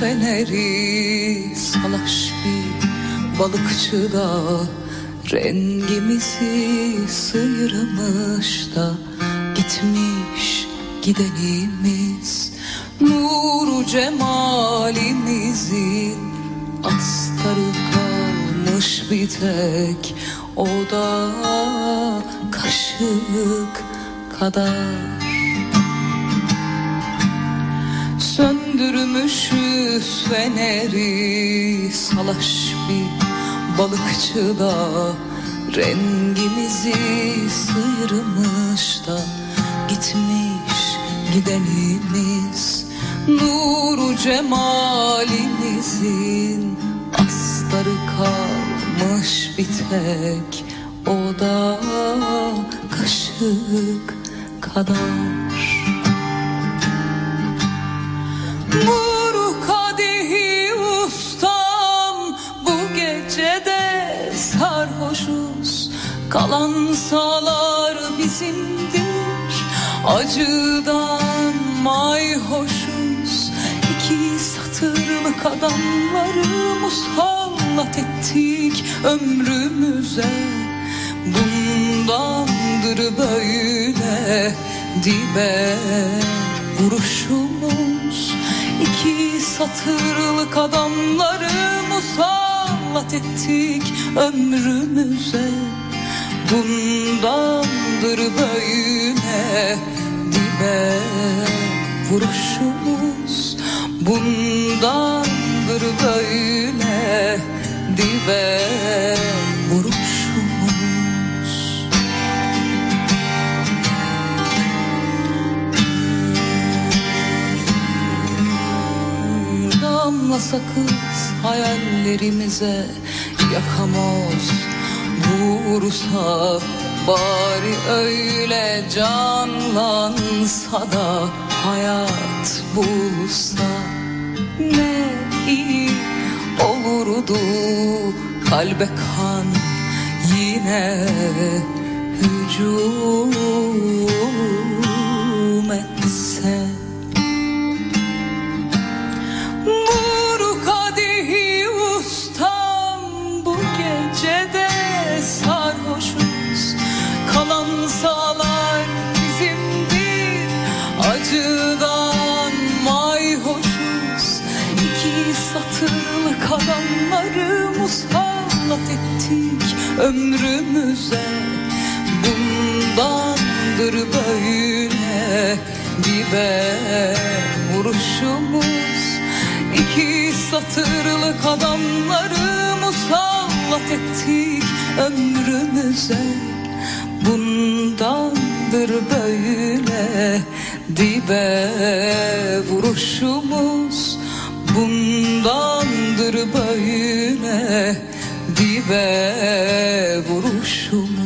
feneri salaş bir balıkçı da Rengimizi sıyırmış da gitmiş gidenimiz. Nuru cemalimizin astarı kalmış bir tek O da kaşık kadar Söndürmüşüz feneri salaş bir balıkçı da Rengimizi sıyırmış da gitmiş gidenimiz. Nuru cemalimizin astarı kalmış bir tek. O da kaşık kadar Kalan sağlar bizimdir. Acıdan mayhoşuz. İki satırlık adamları musallat ettik ömrümüze. Bundandır böyle dibe vuruşumuz. İki satırlık adamları musallat ettik ömrümüze Bundandır böyle dibe vuruşumuz. Bundandır böyle dibe vuruşumuz. Damla sakız hayallerimize yakamoz vursa Bari öyle canlansa da hayat bulsa Ne iyi olurdu. Kalbe kan yine hücum etse ettik ömrümüze Bundandır böyle dibe vuruşumuz. İki satırlık adamları musallat ettik ömrümüze Bundandır böyle dibe vuruşumuz. Bundandır böyle dibe vuruşumuz